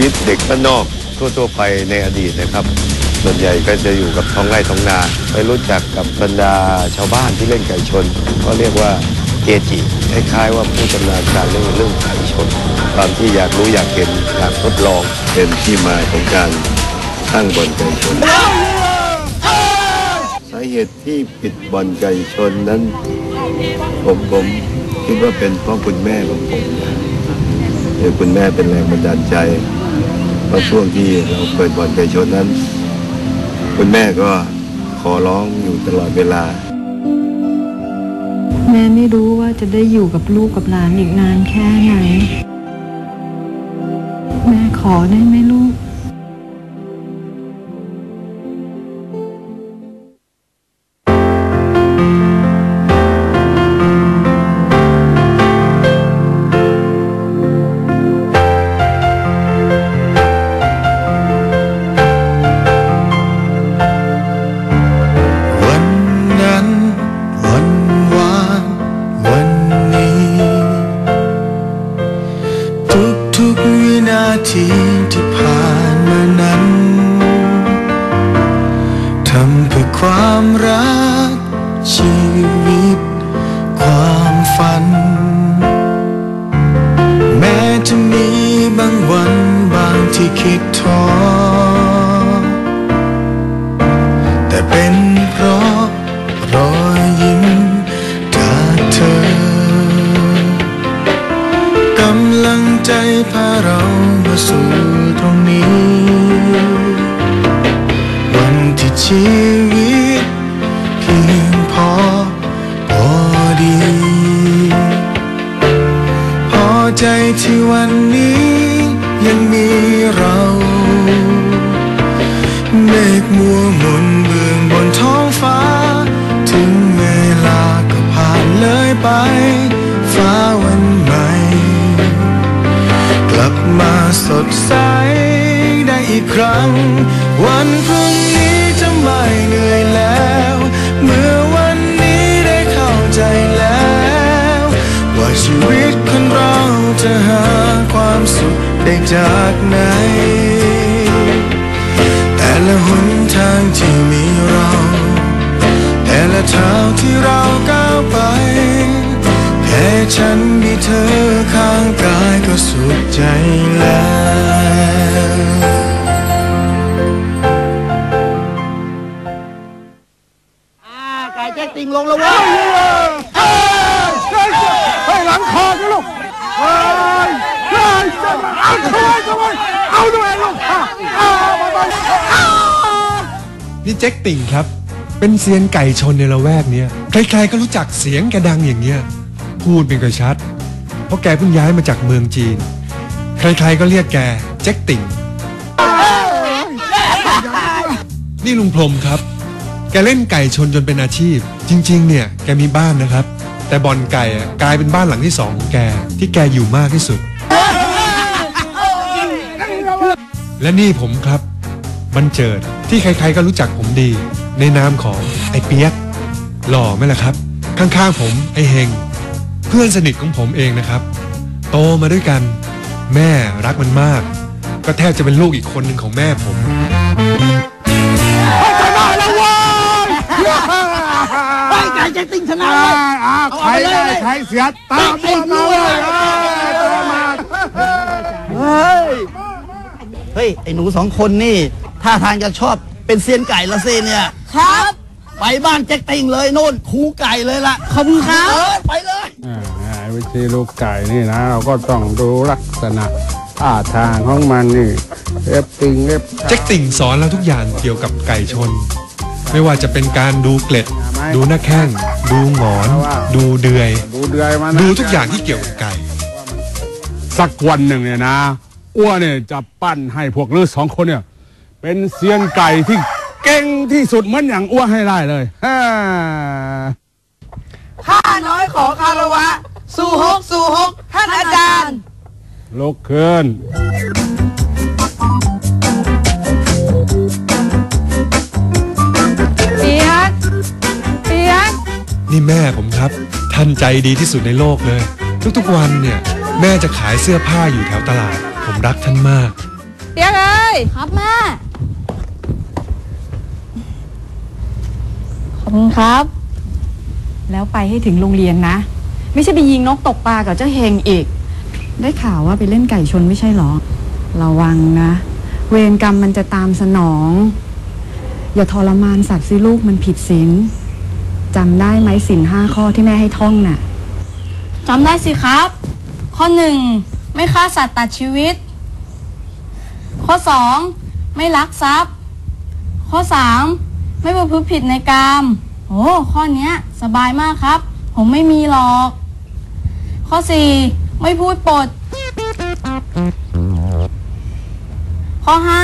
เด็กบ้านนอกทั่ว ๆ ไปในอดีตนะครับ ส่วนใหญ่ก็จะอยู่กับท้องไร่ท้องนาไปรู้จักกับบรรดาชาวบ้านที่เล่นไก่ชน ก็เรียกว่าเกจิคล้ายๆว่าผู้ชำนาญการเรื่องเรื่องไก่ชน ความที่อยากรู้อยากเห็นอยากทดลองเป็นที่มาของการตั้งบอนไก่ชนสาเหตุที่ปิดบ่อนไก่ชนนั้น ผมผมคิดว่าเป็นเพราะคุณแม่ของผมนะคุณแม่เป็นแรงบันดาลใจ เพราะช่วงที่เราเปิดบ่อนไก่ชนนั้น คุณแม่ก็ขอร้องอยู่ตลอดเวลา แม่ไม่รู้ว่าจะได้อยู่กับลูกกับหลานอีกนานแค่ไหน แม่ขอได้ไหมลูก นาทีที่ผ่านมานั้นทำเพื่อความรักชีวิต ความฝัน แม้จะมีบางวันบางที่คิดท้อ ที่วันนี้ยังมีเราเมฆมัวหมุนเบื้องบนท้องฟ้า ถึงเวลาก็ผ่านเลยไป ฟ้าวันใหม่ กลับมาสดใส จากไหน แต่ละหนทางที่มีเรา แต่ละเท้าที่เราก้าวไป แค่ฉันมีเธอข้างกายก็สุขใจแล้วแจ๊กติงลงแล้วเว้ยเฮ้ยหลังคอนลูกเฮ้ย เอาด้วยลูกพี่เจ๊กติ่งครับ เป็นเซียนไก่ชนในละแวกเนี้ยใครๆก็รู้จักเสียงแกดังอย่างเงี้ย พูดเป็นกระชัด เพราะแกเพิ่งย้ายมาจากเมืองจีน ใครๆก็เรียกแกเจ๊กติ่ง นี่ลุงพรมครับ แกเล่นไก่ชนจนเป็นอาชีพ จริง ๆ เนี่ยแกมีบ้านนะครับ แต่บ่อนไก่อะกลายเป็นบ้านหลังที่สองของแกที่แกอยู่มากที่สุด และนี่ผมครับบันเจิดที่ใครๆก็รู้จักผมดี ในนามของไอ้เปียกหล่อไหมล่ะครับ ข้างๆผมไอ้เฮงเพื่อนสนิทของผมเองนะครับ โตมาด้วยกัน แม่รักมันมาก ก็แทบจะเป็นลูกอีกคนหนึ่งของแม่ผมชนะแล้วเว้ยไก่ไก่แจ๊กติงชนะอ่าเลยอ่าใครได้ใครเสียตามพวกมาเลยเอ้ยตามมาเฮ้ยเฮ้ย ไอ้หนูสองคนนี่ท่าทางจะชอบเป็นเซียนไก่ละสิเนี่ย ครับ ไปบ้านแจ็คติงเลยโน่นคูไก่เลยล่ะขอบคุณครับ เออไปเลย อ่าวิธีลูกไก่นี่นะ เราก็ต้องดูลักษณะท่าทางของมันนี่เล็บติงเล็บเจ๊กติ่งสอนเราทุกอย่างเกี่ยวกับไก่ชน ไม่ว่าจะเป็นการดูเกล็ด ดูหน้าแข้ง ดูหงอน ดูเดือย ดูเดือยมันนะ ดูทุกอย่างที่เกี่ยวกับไก่ สักวันหนึ่งเนี่ยนะ อ้วนเนี่ยจะปั้นให้พวกลือสองคนเนี่ย เป็นเซียนไก่ที่เก่งที่สุดเหมือนอย่างอ้วนให้ได้เลยฮ่าข้าน้อยขอคารวะ สู่ฮกสู่ฮกท่านอาจารย์ ลุกขึ้นเปียกเปียกนี่แม่ผมครับ ท่านใจดีที่สุดในโลกเลย ทุกๆวันเนี่ย แม่จะขายเสื้อผ้าอยู่แถวตลาด ผมรักท่านมาก เปียกเอ้ยครับแม่ ขอบคุณครับ แล้วไปให้ถึงโรงเรียนนะ ไม่ใช่ไปยิงนกตกปลากับเจ้าเฮงอีก ได้ข่าวว่าไปเล่นไก่ชนไม่ใช่หรอ ระวังนะ เวรกรรมมันจะตามสนอง อย่าทรมานสัตว์สิลูกมันผิดศีลจำได้ไหมศีลห้าข้อที่แม่ให้ท่องน่ะจำได้สิครับ ข้อหนึ่ง ไม่ฆ่าสัตว์ตัดชีวิต ข้อสองไม่ลักทรัพย์ ข้อสามไม่ประพฤติผิดในกามโอ้ข้อเนี้ยสบายมากครับ ผมไม่มีหรอก ข้อสี่ไม่พูดปด ข้อห้า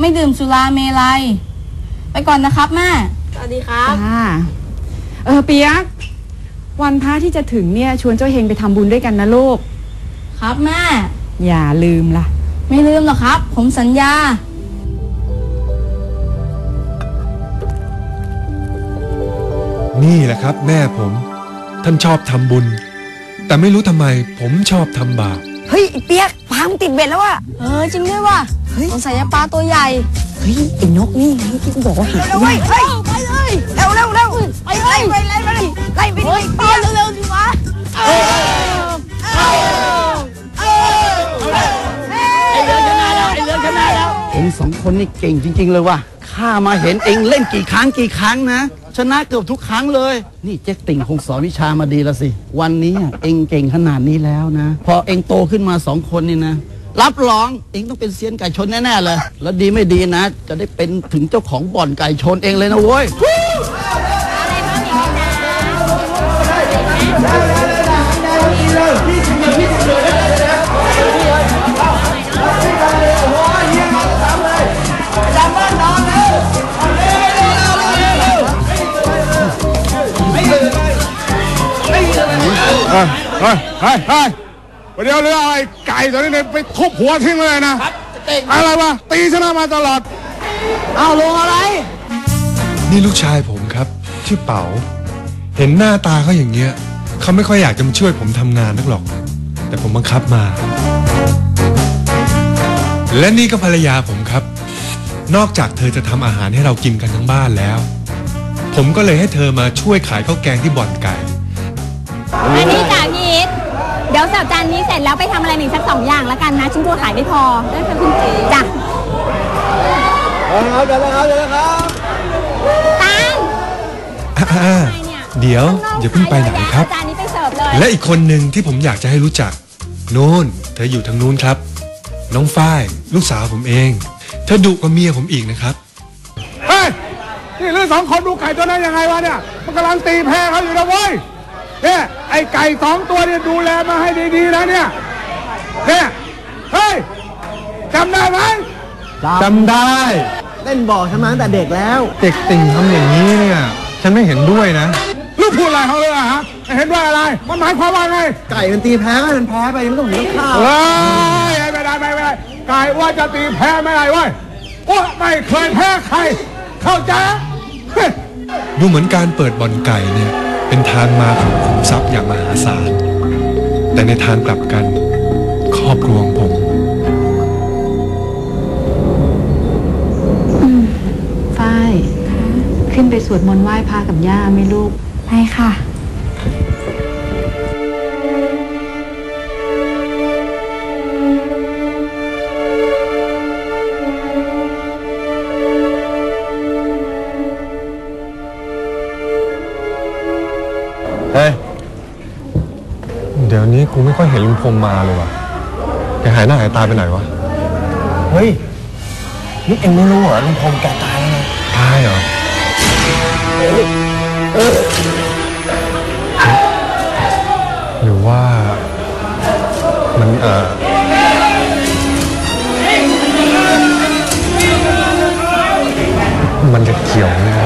ไม่ดื่มสุราเมลัย ไปก่อนนะครับแม่ สวัสดีครับจ้าเออเปียกวันพระที่จะถึงเนี่ยชวนเจ้าเฮงไปทำบุญด้วยกันนะลูก ครับแม่ อย่าลืมล่ะ ไม่ลืมหรอกครับ ผมสัญญา นี่แหละครับ แม่ผม ท่านชอบทำบุญ แต่ไม่รู้ทำไม ผมชอบทำบาปเฮ้ยไอ้เปียกปลามันติดเบ็ดแล้วอะเออจริงด้วยว่ะสงสัยจะปลาตัวใหญ่เฮ้ยไอ้นกนี่ไงที่กูบอกว่าหาเว้ยเฮ้ยไปเลยเร็วเร็วเร็วไปไล่ไปไล่ไปไล่ไปดิเปียก เร็วๆสิวะไงสองคนนี่เก่งจริง ๆ เลยว่ะข้ามาเห็นเองเล่นกี่ครั้งกี่ครั้งนะ ชนะเกือบทุกครั้งเลย นี่เจ๊กติ่งคงสอนวิชามาดีละสิ วันนี้อะเองเก่งขนาดนี้แล้วนะ พอเองโตขึ้นมาสองคนนี่นะ รับรองเองต้องเป็นเซียนไก่ชนแน่ๆเลย แล้วดีไม่ดีนะ จะได้เป็นถึงเจ้าของบ่อนไก่ชนเองเลยนะเว้ย เฮ้ยเฮ้ยเฮ้ยเดี๋ยวเรืออะไรไก่ตัวนี้เนี่ยไปทุบหัวทิ้งเลยนะอะไรวะตีชนะมาตลอด เอาลงอะไร นี่ลูกชายผมครับ ชื่อเป๋า เห็นหน้าตาเขาอย่างเงี้ยเขาไม่ค่อยอยากจะมาช่วยผมทำงานนักหรอก แต่ผมบังคับมา และนี่ก็ภรรยาผมครับ นอกจากเธอจะทำอาหารให้เรากินกันทั้งบ้านแล้ว ผมก็เลยให้เธอมาช่วยขายข้าวแกงที่บ่อนไก่ อันนี้จ้ะพี่อิทเดี๋ยวสัปดาห์นี้เสร็จแล้วไปทำอะไรหนึ่งสักสองอย่างแล้วกันนะฉันกลัวขายไม่พอได้ค่ะคุณจีจ้ะตังอ่าเดี๋ยวอย่าเพิ่งไปไหนครับ จานนี้ไปเสิร์ฟเลยและอีกคนหนึ่งที่ผมอยากจะให้รู้จักนู่นเธออยู่ทางนู้นครับ น้องฝ้าย ลูกสาวผมเอง เธอดุกว่าเมียผมอีกนะครับ เฮ้ย นี่เรือสองคนดูไก่ตัวนั้นยังไงวะเนี่ย มันกำลังตีแพ้เขาอยู่นะเว้ย เนี่ยไอ้ไก่สองตัวเนี่ยดูแลมาให้ดีๆนะเนี่ยเนี่ยเฮ้ยจำได้ไหมจำได้ เล่นบอกฉันมาตั้งแต่เด็กแล้ว เด็กติ่งทำอย่างนี้เนี่ย ฉันไม่เห็นด้วยนะ ลูกพูดอะไรเขาเลยอะฮะไม่เห็นว่าอะไร มันหมายความว่าไงไก่มันตีแพ้ก็มันแพ้ไปไม่ต้องถึงข้าวเฮ้ยไม่ได้ไม่ได้ไก่ว่าจะตีแพ้ไม่ได้เว้ยอ้วไม่เคยแพ้ใคร เข้าใจเฮ้ยดูเหมือนการเปิดบ่อนไก่เนี่ย เป็นทางมาของขุมทรัพย์อย่างมหาศาล แต่ในทางกลับกัน ครอบครัวของผมฝ้าย ขึ้นไปสวดมนต์ไหว้พระกับย่าไหมลูก ไปค่ะ เฮ้ย เดี๋ยวนี้กูไม่ค่อยเห็นลุงพรมมาเลยว่ะแกหายหน้าหายตาไปไหนวะ เฮ้ย นี่เองไม่รู้เหรอลุงพงแกตายแล้วนะตายเหรอ หรือว่า มันเอ่อมันจะเกี่ยวไหมวะ